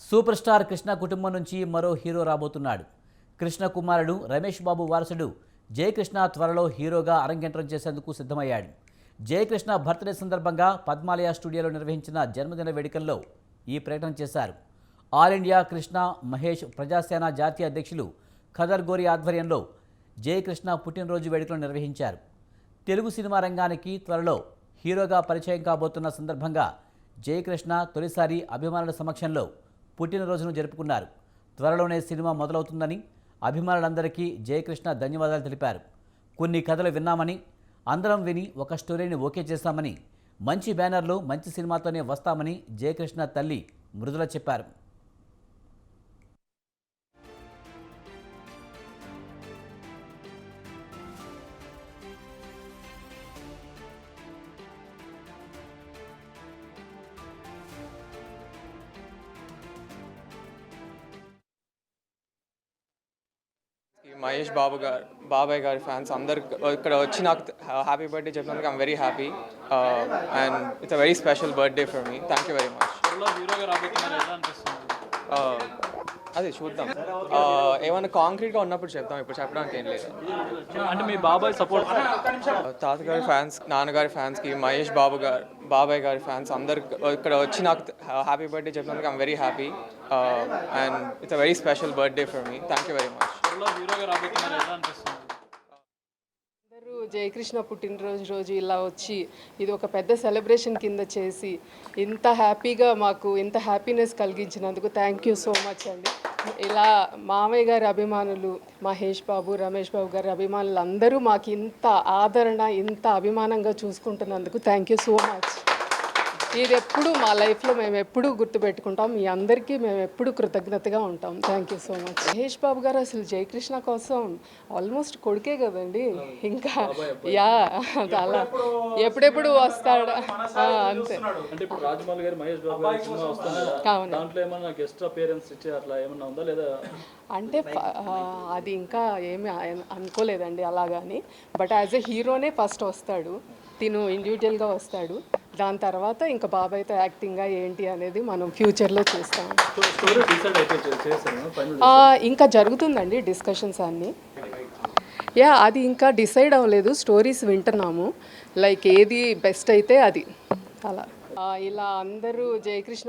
Super star Krishna కుటుంబం నుంచి మరో హీరో రాబోతున్నాడు. కృష్ణ కుమారుడు రమేష్ బాబు వారసుడు జయకృష్ణ త్వరలో హీరోగా అరంగేట్రం చేసేందుకు సిద్ధమయ్యాడు. జయకృష్ణ బర్త్డే సందర్భంగా పద్మాలయ స్టూడియోలో నిర్వహించిన జన్మదిన వేడుకల్లో ఈ ప్రకటన చేశారు. ఆల్ ఇండియా కృష్ణ మహేష్ ప్రజాసేన జాతీయ అధ్యక్షులు ఖదర్ గోరి ఆధ్వర్యంలో జయకృష్ణ పుట్టినరోజు వేడుకలు నిర్వహించారు. తెలుగు సినిమా రంగానికి త్వరలో హీరోగా పరిచయం కాబోతున్న సందర్భంగా జయకృష్ణ తొలిసారి అభిమానుల సమక్షంలో పుట్టినరోజును జరుపుకున్నారు. త్వరలోనే సినిమా మొదలవుతుందని అభిమానులందరికీ జయకృష్ణ ధన్యవాదాలు తెలిపారు. కొన్ని కథలు విన్నామని అందరం విని ఒక స్టోరీని ఓకే చేశామని మంచి బ్యానర్లు మంచి సినిమాతోనే వస్తామని జయకృష్ణ తల్లి మృదుల చెప్పారు. మహేష్ బాబు గారు బాబాయ్ గారి ఫ్యాన్స్ అందరు ఇక్కడ వచ్చి నాకు హ్యాపీ బర్త్డే చెప్పినందుకు I'm very happy and it's a very special birthday for me thank you very much అదే చూద్దాం. Uh, ఏమైనా కాంక్రీట్గా ఉన్నప్పుడు చెప్తాం ఇప్పుడు చెప్పడానికి ఏం లేదు. అంటే మీ బాబాయ్ సపోర్ట్ తాతగారి ఫ్యాన్స్ నాన్నగారి ఫ్యాన్స్కి మహేష్ బాబు గారు బాబాయ్ గారి ఫ్యాన్స్ అందరు ఇక్కడ వచ్చి నాకు హ్యాపీ బర్త్డే చెప్పినందుకు I'm very happy and it's a very special birthday for me thank you very much హీరోగా రాబోతున్నారు ఎలా అనిపిస్తుంది. అందరూ జయకృష్ణ పుట్టినరోజు రోజు ఇలా వచ్చి ఇది ఒక పెద్ద సెలబ్రేషన్ కింద చేసి ఇంత హ్యాపీగా మాకు ఇంత హ్యాపీనెస్ కలిగించినందుకు థ్యాంక్ యూ సో మచ్ అండి. ఇలా మామయ్య గారి అభిమానులు మహేష్ బాబు రమేష్ బాబు గారి అభిమానులు అందరూ మాకు ఇంత ఆదరణ ఇంత అభిమానంగా చూసుకుంటున్నందుకు థ్యాంక్ యూ సో మచ్ ఇది ఎప్పుడు మా లైఫ్లో మేము ఎప్పుడూ గుర్తుపెట్టుకుంటాం. మీ అందరికీ మేము ఎప్పుడు కృతజ్ఞతగా ఉంటాం. Thank you so much Mahesh Babu garu అసలు జయకృష్ణ కోసం ఆల్మోస్ట్ కొడుకే కదండి. ఇంకా యా అలా ఎప్పుడెప్పుడు వస్తాడా. అంతే. అంటే ఇప్పుడు రాజమౌళి గారి మహేష్ బాబు గారి సినిమా వస్తుంది? కదా అవును. దాంట్లో ఏమన్నా గెస్ట్ అపియరెన్స్ ఇచ్చే అట్లా ఏమన్నా ఉందా లేదా? అంటే ఫ- ఆ, అది ఇంకా ఏమి అన్- అనుకోలేదండి అలాగని. బట్ యాజ్ ఎ హీరోనే ఫస్ట్ వస్తాడు. తిను ఇండివిజువల్గా వస్తాడు. దాని తర్వాత ఇంకా బాబాయ్తో యాక్టింగ్గా ఏంటి అనేది మనం ఫ్యూచర్లో చూస్తాం. ఇంకా జరుగుతుందండి డిస్కషన్స్ అన్నీ. యా అది ఇంకా డిసైడ్ అవ్వలేదు స్టోరీస్ వింటున్నాము. లైక్ ఏది బెస్ట్ అయితే అది. అలా. ఇలా అందరూ జయకృష్ణ